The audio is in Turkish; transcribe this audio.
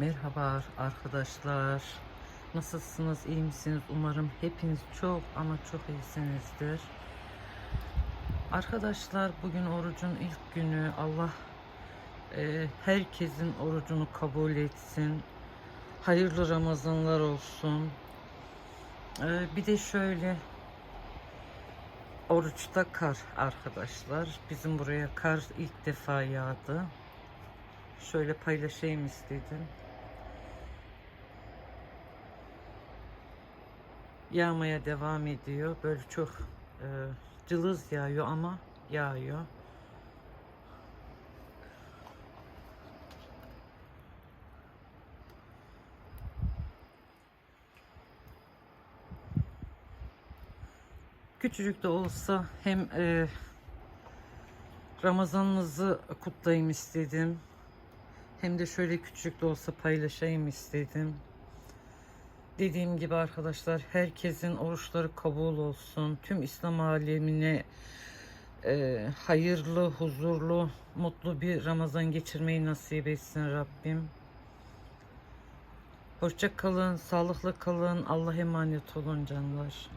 Merhaba arkadaşlar. Nasılsınız? iyi misiniz? Umarım hepiniz çok ama çok iyisinizdir. Arkadaşlar bugün orucun ilk günü. Allah e, herkesin orucunu kabul etsin. Hayırlı Ramazanlar olsun. E, bir de şöyle oruçta kar arkadaşlar. Bizim buraya kar ilk defa yağdı. Şöyle paylaşayım istedim. Yağmaya devam ediyor. Böyle çok e, cılız yağıyor ama yağıyor. Küçücük de olsa hem e, Ramazanınızı kutlayayım istedim. Hem de şöyle küçük de olsa paylaşayım istedim. Dediğim gibi arkadaşlar herkesin oruçları kabul olsun. Tüm İslam alemine e, hayırlı, huzurlu, mutlu bir Ramazan geçirmeyi nasip etsin Rabbim. Hoşça kalın, sağlıklı kalın. Allah emanet olun canlar.